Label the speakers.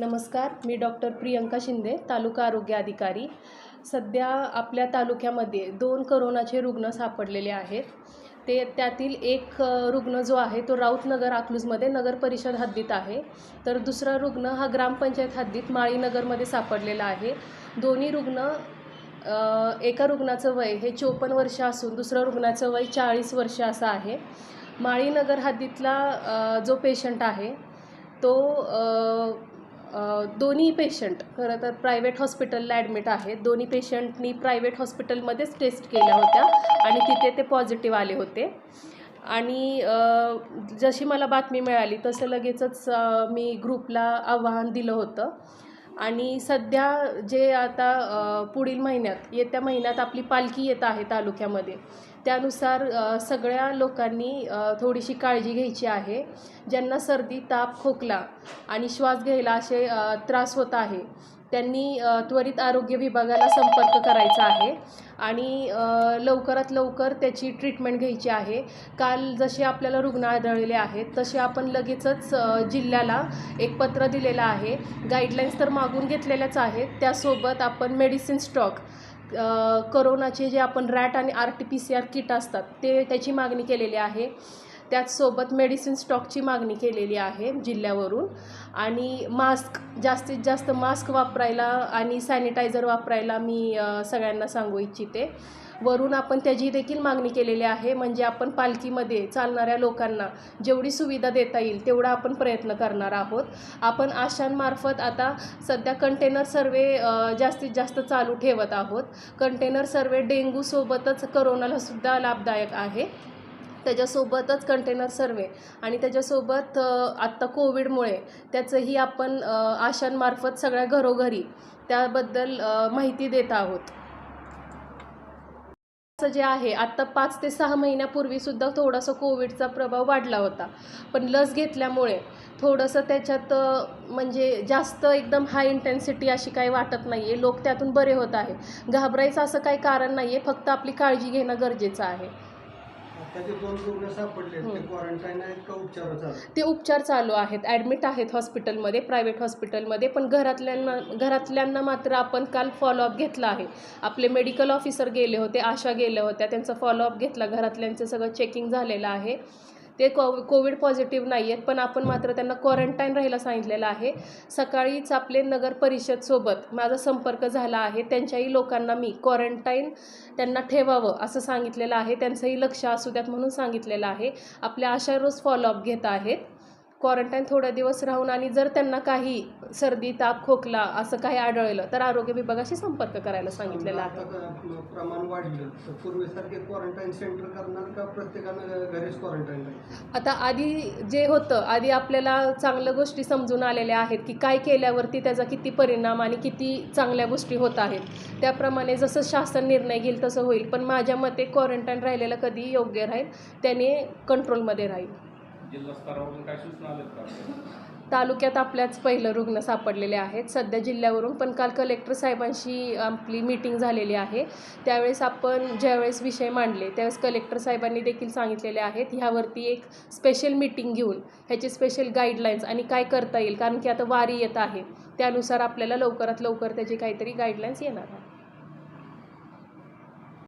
Speaker 1: नमस्कार मी डॉक्टर प्रियंका शिंदे तालुका आरोग्य अधिकारी. सध्या आपल्या तालुक्यामध्ये दोन करोनाचे रुग्ण सापडलेले आहेत. ते त्यातील एक रुग्ण जो आहे तो राऊतनगर अकलूजमध्ये नगर परिषद हद्दीत आहे. तर दुसरा रुग्ण हा ग्रामपंचायत हद्दीत माळीनगरमध्ये सापडलेला आहे. दोन्ही रुग्ण एका रुग्णाचं वय हे चोपन्न वर्ष असून दुसऱ्या रुग्णाचं वय चाळीस वर्ष असं आहे. माळीनगर हद्दीतला जो पेशंट आहे तो दोन्ही पेशंट खरं तर प्रायव्हेट हॉस्पिटलला ॲडमिट आहेत. दोन्ही पेशंटनी प्रायव्हेट हॉस्पिटलमध्येच टेस्ट केल्या होत्या आणि तिथे ते पॉझिटिव्ह आले होते. आणि जशी मला बातमी मिळाली तसं लगेचच मी ग्रुपला आव्हान दिलं होतं. आणि सध्या जे आता पुढील महिन्यात येत्या महिन्यात आपली पालखी येत आहे तालुक्यामध्ये. त्यानुसार सगळ्या लोकांनी थोडीशी काळजी घ्यायची आहे. ज्यांना सर्दी ताप खोकला आणि श्वास घ्यायला असे त्रास होत आहे त्यांनी त्वरित आरोग्य विभागाला संपर्क करायचा आहे आणि लवकरात लवकर त्याची ट्रीटमेंट घ्यायची आहे. काल जसे आपल्याला रुग्ण आढळलेले आहेत तसे आपण लगेचच जिल्ह्याला एक पत्र दिलेलं आहे. गाईडलाईन्स तर मागून घेतलेल्याच आहेत. त्यासोबत आपण मेडिसिन स्टॉक करोनाचे जे आपण रॅट आणि R T P C R kit असतात ते त्याची मागणी केलेली आहे. त्याचसोबत मेडिसिन स्टॉकची मागणी केलेली आहे जिल्ह्यावरून. आणि मास्क जास्तीत जास्त मास्क वापरायला आणि सॅनिटायझर वापरायला मी सगळ्यांना सांगू इच्छिते. वरून आपण त्याची देखील मागणी केलेली आहे म्हणजे आपण पालखीमध्ये चालणाऱ्या लोकांना जेवढी सुविधा देता येईल तेवढा आपण प्रयत्न करणार आहोत. आपण आशांमार्फत आता सध्या कंटेनर सर्वे जास्तीत जास्त चालू ठेवत आहोत. कंटेनर सर्वे डेंग्यूसोबतच करोनालासुद्धा लाभदायक आहे. त्याच्यासोबतच कंटेनर सर्वे आणि त्याच्यासोबत आत्ता कोविडमुळे त्याचंही आपण आशांमार्फत सगळ्या घरोघरी त्याबद्दल माहिती देत आहोत. जे आहे आत्ता पाच ते सहा महिन्यापूर्वीसुद्धा थोडासा कोविडचा प्रभाव वाढला होता. पण लस घेतल्यामुळे थोडंसं त्याच्यात म्हणजे जास्त एकदम हाय इंटेन्सिटी अशी काही वाटत नाही आहे लोक त्यातून बरे होत आहे घाबरायचं असं काही कारण नाही आहे फक्त आपली काळजी घेणं गरजेचं आहे.
Speaker 2: आता जे दोन रुग्ण सापडले. ते
Speaker 1: हं.
Speaker 2: क्वारंटाईन आहेत का उपचार चालू?
Speaker 1: ते उपचार चालू आहेत. ॲडमिट आहेत हॉस्पिटलमध्ये प्रायव्हेट हॉस्पिटलमध्ये पण घरातल्यांना घरातल्यांना मात्र आपण काल फॉलोअप घेतला आहे. आपले मेडिकल ऑफिसर गेले होते आशा गेल्या होत्या. त्यांचा फॉलोअप घेतला. घरातल्यांचं सगळं चेकिंग झालेलं आहे. ते को कोविड पॉझिटिव्ह नाही आहेत पण आपण मात्र त्यांना क्वारंटाईन राहायला सांगितलेलं आहे. सकाळीच आपले नगर परिषदसोबत माझा संपर्क झाला आहे. त्यांच्याही लोकांना मी क्वारंटाईन त्यांना ठेवावं असं सांगितलेलं आहे. त्यांचंही लक्ष असू द्यात म्हणून सांगितलेलं आहे. आपल्या आशा रोज फॉलोअप घेत आहेत. क्वारंटाईन थोड्या दिवस राहून आणि जर त्यांना काही सर्दी ताप खोकला असं काही आढळलं तर आरोग्य विभागाशी संपर्क करायला सांगितलेलं आहे.
Speaker 2: आता क- प्रमाण वाढलं. तर पूर्वीसारखे क्वारंटाईन सेंटर करणार का प्रत्येकानं घरीच क्वारंटाईन राहायचं
Speaker 1: आता आधी जे होतं आधी आपल्याला चांगल्या गोष्टी समजून आलेल्या आहेत की काय केल्यावरती त्याचा किती परिणाम आणि किती चांगल्या गोष्टी होत आहेत. त्याप्रमाणे जसं शासन निर्णय घेईल तसं होईल. पण माझ्या मते क्वारंटाईन राहिलेलं कधी योग्य राहील त्याने कंट्रोलमध्ये राहील.
Speaker 3: जिल्हा स्तरावरून काय सूचना आल्यात का? आपल्याला?
Speaker 1: तालुक्यात आपल्याच पहिलं रुग्ण सापडलेले आहेत. सध्या जिल्ह्यावरून पण काल कलेक्टर साहेबांशी आपली मीटिंग झालेली आहे. त्यावेळेस आपण ज्यावेळेस विषय मांडले त्यावेळेस कलेक्टर साहेबांनी देखील सांगितलेले आहेत ह्यावरती एक स्पेशल मीटिंग घेऊन ह्याचे स्पेशल गाईडलाईन्स आणि काय करता येईल कारण की आता वारी येत आहे. त्यानुसार आपल्याला लवकरात लवकर त्याची काहीतरी गाईडलाईन्स येणार आहे